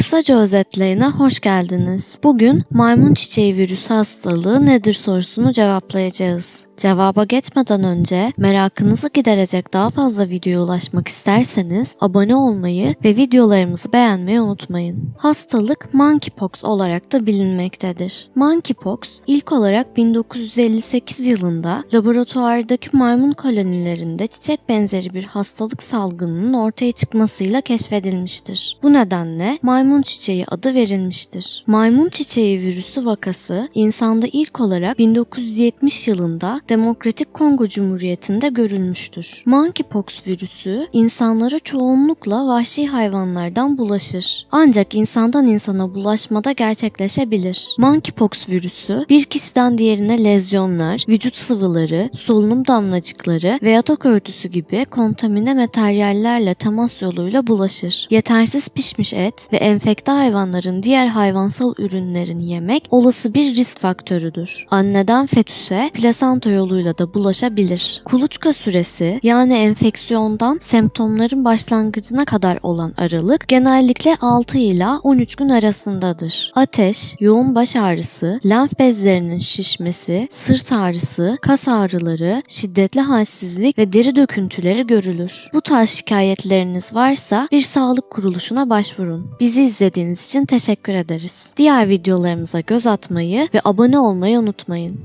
Kısaca özetlerine hoş geldiniz. Bugün maymun çiçeği virüsü hastalığı nedir sorusunu cevaplayacağız. Cevaba geçmeden önce merakınızı giderecek daha fazla videoya ulaşmak isterseniz abone olmayı ve videolarımızı beğenmeyi unutmayın. Hastalık monkeypox olarak da bilinmektedir. Monkeypox ilk olarak 1958 yılında laboratuvardaki maymun kolonilerinde çiçek benzeri bir hastalık salgınının ortaya çıkmasıyla keşfedilmiştir. Bu nedenle maymun çiçeği adı verilmiştir. Maymun çiçeği virüsü vakası insanda ilk olarak 1970 yılında Demokratik Kongo Cumhuriyeti'nde görülmüştür. Monkeypox virüsü insanlara çoğunlukla vahşi hayvanlardan bulaşır. Ancak insandan insana bulaşmada gerçekleşebilir. Monkeypox virüsü bir kişiden diğerine lezyonlar, vücut sıvıları, solunum damlacıkları ve yatak örtüsü gibi kontamine materyallerle temas yoluyla bulaşır. Yetersiz pişmiş et ve enfekte hayvanların diğer hayvansal ürünlerini yemek olası bir risk faktörüdür. Anneden fetüse plasenta yoluyla da bulaşabilir. Kuluçka süresi yani enfeksiyondan semptomların başlangıcına kadar olan aralık genellikle 6 ila 13 gün arasındadır. Ateş, yoğun baş ağrısı, lenf bezlerinin şişmesi, sırt ağrısı, kas ağrıları, şiddetli halsizlik ve deri döküntüleri görülür. Bu tarz şikayetleriniz varsa bir sağlık kuruluşuna başvurun. Bizi izlediğiniz için teşekkür ederiz. Diğer videolarımıza göz atmayı ve abone olmayı unutmayın.